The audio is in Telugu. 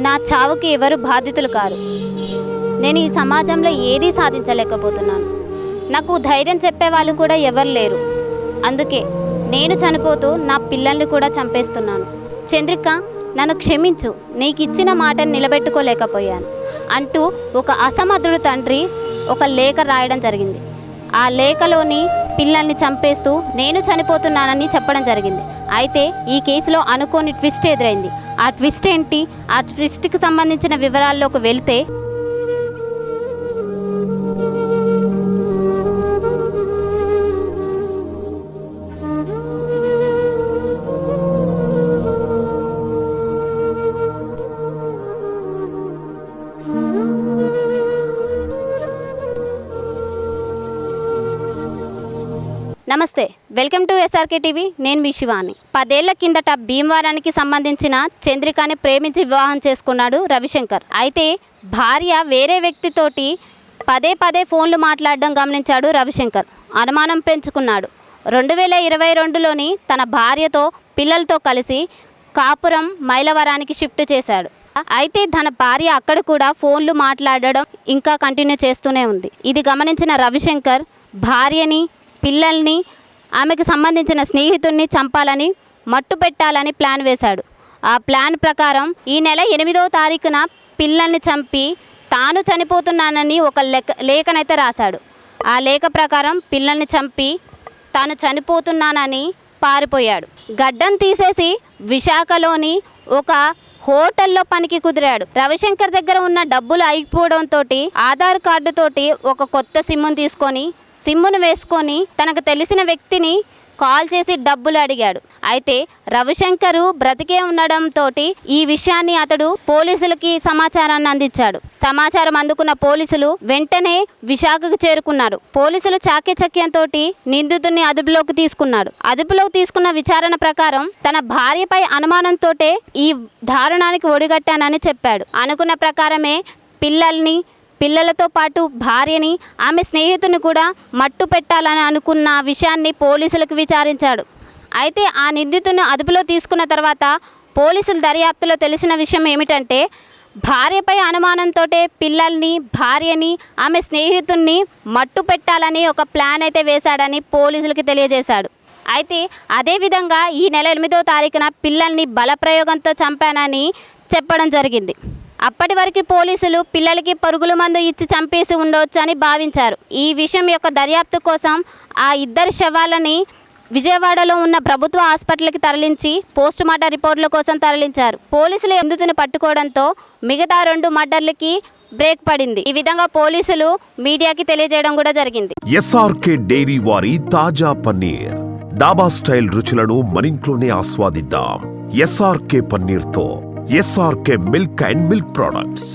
నా చావుకి ఎవరు బాధితులు కారు. నేను ఈ సమాజంలో ఏదీ సాధించలేకపోతున్నాను. నాకు ధైర్యం చెప్పే వాళ్ళు కూడా ఎవరు లేరు. అందుకే నేను చనిపోతూ నా పిల్లల్ని కూడా చంపేస్తున్నాను. చంద్రిక నన్ను క్షమించు. నీకు ఇచ్చిన మాటను నిలబెట్టుకోలేకపోయాను. అంటూ ఒక అసమర్థుడు తండ్రి ఒక లేఖ రాయడం జరిగింది. ఆ లేఖలోని పిల్లల్ని చంపేస్తూ నేను చనిపోతున్నానని చెప్పడం జరిగింది. అయితే ఈ కేసులో అనుకోని ట్విస్ట్ ఎదురైంది. ఆ ట్విస్ట్ ఏంటి? ఆ ట్విస్ట్కి సంబంధించిన వివరాల్లోకి వెళ్తే నమస్తే వెల్కమ్ టు ఎస్ఆర్కే టీవీ. నేను మీ శివాని. పదేళ్ళ కిందట భీమవరానికి సంబంధించిన చంద్రికాని ప్రేమించి వివాహం చేసుకున్నాడు రవిశంకర్. అయితే భార్య వేరే వ్యక్తితోటి పదే పదే ఫోన్లు మాట్లాడడం గమనించాడు రవిశంకర్. అనుమానం పెంచుకున్నాడు. రెండు వేల ఇరవై రెండులోని తన భార్యతో పిల్లలతో కలిసి కాపురం మైలవరానికి షిఫ్ట్ చేశాడు. అయితే తన భార్య అక్కడ కూడా ఫోన్లు మాట్లాడడం ఇంకా కంటిన్యూ చేస్తూనే ఉంది. ఇది గమనించిన రవిశంకర్ భార్యని పిల్లల్ని ఆమెకు సంబంధించిన స్నేహితుడిని చంపాలని మట్టు పెట్టాలని ప్లాన్ వేశాడు. ఆ ప్లాన్ ప్రకారం ఈ నెల ఎనిమిదవ తారీఖున పిల్లల్ని చంపి తాను చనిపోతున్నానని ఒక లేఖ లేఖనైతే రాశాడు. ఆ లేఖ ప్రకారం పిల్లల్ని చంపి తాను చనిపోతున్నానని పారిపోయాడు. గడ్డం తీసేసి విశాఖలోని ఒక హోటల్లో పనికి కుదిరాడు. రవిశంకర్ దగ్గర ఉన్న డబ్బులు అయిపోవడంతో ఆధార్ కార్డుతోటి ఒక కొత్త సిమ్మును తీసుకొని సిమ్మును వేసుకొని తనకు తెలిసిన వ్యక్తిని కాల్ చేసి డబ్బులు అడిగాడు. అయితే రవిశంకరు బ్రతికే ఉండడంతో ఈ విషయాన్ని అతడు పోలీసులకి సమాచారాన్ని అందించాడు. సమాచారం అందుకున్న పోలీసులు వెంటనే విశాఖకు చేరుకున్నారు. పోలీసులు చాకచక్యంతో నిందితుడిని అదుపులోకి తీసుకున్నాడు. అదుపులోకి తీసుకున్న విచారణ ప్రకారం తన భార్యపై అనుమానంతోటే ఈ దారుణానికి ఒడిగట్టానని చెప్పాడు. అనుకున్న ప్రకారమే పిల్లల్ని పిల్లలతో పాటు భార్యని ఆమె స్నేహితుని కూడా మట్టు పెట్టాలని అనుకున్న విషయాన్ని పోలీసులకు విచారించాడు. అయితే ఆ నిందితుని అదుపులో తీసుకున్న తర్వాత పోలీసుల దర్యాప్తులో తెలిసిన విషయం ఏమిటంటే భార్యపై అనుమానంతో పిల్లల్ని భార్యని ఆమె స్నేహితుణ్ణి మట్టు పెట్టాలని ఒక ప్లాన్ అయితే వేశాడని పోలీసులకి తెలియజేశాడు. అయితే అదేవిధంగా ఈ నెల ఎనిమిదో తారీఖున పిల్లల్ని బలప్రయోగంతో చంపానని చెప్పడం జరిగింది. అప్పటి వరకు పోలీసులు పిల్లలకి పరుగుల మందు ఇచ్చి చంపేసి ఉండవచ్చు అని భావించారు. ఈ విషయం యొక్క దర్యాప్తు కోసం ఆ ఇద్దరు శవాలని విజయవాడలో ఉన్న ప్రభుత్వ హాస్పిటల్కి తరలించి పోస్ట్ మార్టం రిపోర్టుల కోసం తరలించారు. పోలీసులు ఎందుతుని పట్టుకోవడంతో మిగతా రెండు మర్డర్లకి బ్రేక్ పడింది. ఈ విధంగా పోలీసులు మీడియాకి తెలియజేయడం కూడా జరిగింది. ఎస్ఆర్కే డైరీ వారి తాజా పన్నీర్. డాబా స్టైల్ రుచులను మనింట్లోనే ఆస్వాదిద్దాం. S R K S R K milk and milk products